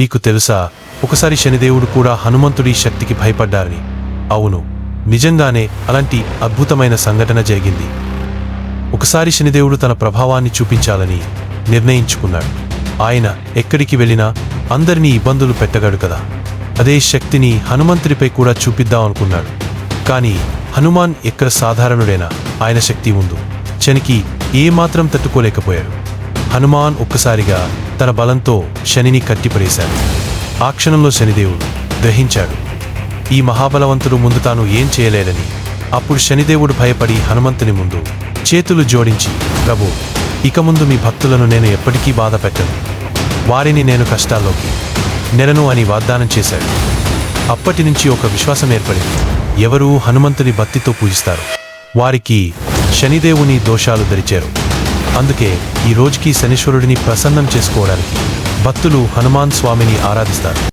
మీకు తెలుసా ఒకసారి శనిదేవుడు కూడా హనుమంతుడి శక్తికి భయపడ్డారని. అవును నిజంగానే అలాంటి అద్భుతమైన సంఘటన జరిగింది. ఒకసారి శనిదేవుడు తన ప్రభావాన్ని చూపించాలని నిర్ణయించుకున్నాడు. ఆయన ఎక్కడికి వెళ్ళినా అందరినీ ఇబ్బందులు పెట్టగాడు కదా. అదే శక్తిని హనుమంతుడిపై కూడా చూపిద్దాం అనుకున్నాడు. కానీ హనుమాన్ ఎక్కడ సాధారణుడైనా? ఆయన శక్తి ముందు. శనికి ఏమాత్రం తట్టుకోలేకపోయాడు. హనుమాన్ ఒక్కసారిగా తన బలంతో శనిని కట్టిపడేశాడు. ఆ క్షణంలో శనిదేవుడు గ్రహించాడు. ఈ మహాబలవంతుడు ముందు తాను ఏం చేయలేడని అప్పుడు శనిదేవుడు భయపడి హనుమంతుని ముందు చేతులు జోడించి ప్రభు ఇక ముందు మీ భక్తులను నేను ఎప్పటికీ బాధ పెట్టను. వారిని నేను కష్టాల్లోకి నెలను అని వాగ్దానం చేశాడు. అప్పటి నుంచి ఒక విశ్వాసం ఏర్పడింది. ఎవరూ హనుమంతుని భక్తితో పూజిస్తారు. వారికి శనిదేవుని దోషాలు ధరిచారు అందుకే ఈ రోజుకి శనీశ్వరుడిని ప్రసన్నం చేసుకోవడానికి భక్తులు హనుమాన్ స్వామిని ఆరాధిస్తారు.